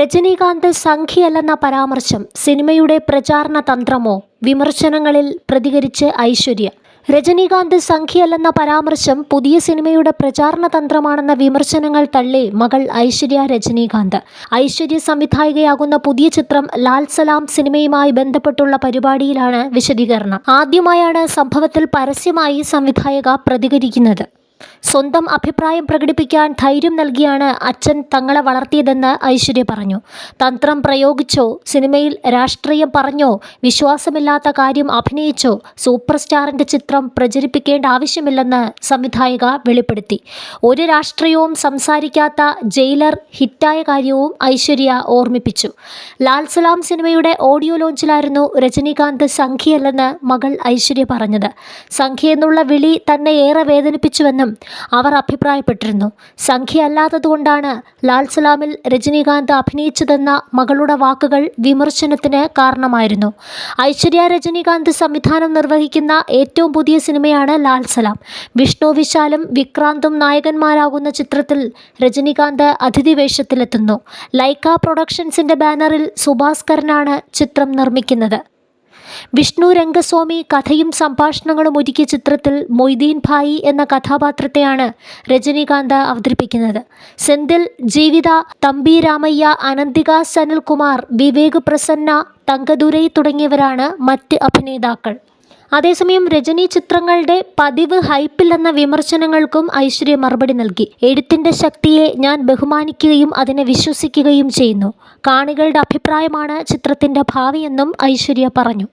രജനീകാന്ത് സംഖ്യയല്ലെന്ന പരാമർശം സിനിമയുടെ പ്രചാരണ തന്ത്രമോ വിമർശനങ്ങളിൽ പ്രതികരിച്ച് ഐശ്വര്യ. രജനീകാന്ത് സംഖ്യയല്ലെന്ന പരാമർശം പുതിയ സിനിമയുടെ പ്രചാരണ തന്ത്രമാണെന്ന വിമർശനങ്ങൾ തള്ളി മകൾ ഐശ്വര്യ രജനീകാന്ത്. ഐശ്വര്യ സംവിധായികയാകുന്ന പുതിയ ചിത്രം ലാൽ സലാം സിനിമയുമായി ബന്ധപ്പെട്ടുള്ള പരിപാടിയിലാണ് വിശദീകരണം. ആദ്യമായാണ് സംഭവത്തിൽ പരസ്യമായി സംവിധായക പ്രതികരിക്കുന്നത്. സ്വന്തം അഭിപ്രായം പ്രകടിപ്പിക്കാൻ ധൈര്യം നൽകിയാണ് അച്ഛൻ തങ്ങളെ വളർത്തിയതെന്ന് ഐശ്വര്യ പറഞ്ഞു. തന്ത്രം പ്രയോഗിച്ചോ സിനിമയിൽ രാഷ്ട്രീയം പറഞ്ഞോ വിശ്വാസമില്ലാത്ത കാര്യം അഭിനയിച്ചോ സൂപ്പർ സ്റ്റാറിന്റെ ചിത്രം പ്രചരിപ്പിക്കേണ്ട ആവശ്യമില്ലെന്ന് സംവിധായിക വെളിപ്പെടുത്തി. ഒരു രാഷ്ട്രീയവും സംസാരിക്കാത്ത ജയിലർ ഹിറ്റായ കാര്യവും ഐശ്വര്യ ഓർമ്മിപ്പിച്ചു. ലാൽ സലാം സിനിമയുടെ ഓഡിയോ ലോഞ്ചിലായിരുന്നു രജനീകാന്ത് സംഖ്യയല്ലെന്ന് മകൾ ഐശ്വര്യ പറഞ്ഞത്. സംഖ്യ എന്നുള്ള വിളി തന്നെ ഏറെ വേദനിപ്പിച്ചുവെന്നും അവർ അഭിപ്രായപ്പെട്ടിരുന്നു. സംഖ്യയല്ലാത്തതുകൊണ്ടാണ് ലാൽ സലാമിൽ രജനീകാന്ത് അഭിനയിച്ചതെന്ന മകളുടെ വാക്കുകൾ വിമർശനത്തിന് കാരണമായിരുന്നു. ഐശ്വര്യ രജനീകാന്ത് സംവിധാനം നിർവഹിക്കുന്ന ഏറ്റവും പുതിയ സിനിമയാണ് ലാൽ സലാം. വിഷ്ണു വിശാലും വിക്രാന്തും നായകന്മാരാകുന്ന ചിത്രത്തിൽ രജനീകാന്ത് അതിഥി വേഷത്തിലെത്തുന്നു. ലൈക്ക പ്രൊഡക്ഷൻസിന്റെ ബാനറിൽ സുഭാസ്കരനാണ് ചിത്രം നിർമ്മിക്കുന്നത്. വിഷ്ണു രംഗസ്വാമി കഥയും സംഭാഷണങ്ങളും ഒരുക്കിയ ചിത്രത്തിൽ മൊയ്തീൻ ഭായി എന്ന കഥാപാത്രത്തെയാണ് രജനീകാന്ത് അവതരിപ്പിക്കുന്നത്. സെന്തിൽ ജീവിത തമ്പി രാമയ്യ അനന്തിക സനിൽകുമാർ വിവേക് പ്രസന്ന തങ്കദുരൈ തുടങ്ങിയവരാണ് മറ്റ് അഭിനേതാക്കൾ. അതേസമയം രജനി ചിത്രങ്ങളുടെ പതിവ് എന്ന വിമർശനങ്ങൾക്കും ഐശ്വര്യ മറുപടി നൽകി. എഴുത്തിന്റെ ശക്തിയെ ഞാൻ ബഹുമാനിക്കുകയും അതിനെ വിശ്വസിക്കുകയും ചെയ്യുന്നു. കാണികളുടെ അഭിപ്രായമാണ് ചിത്രത്തിന്റെ ഭാവിയെന്നും ഐശ്വര്യ പറഞ്ഞു.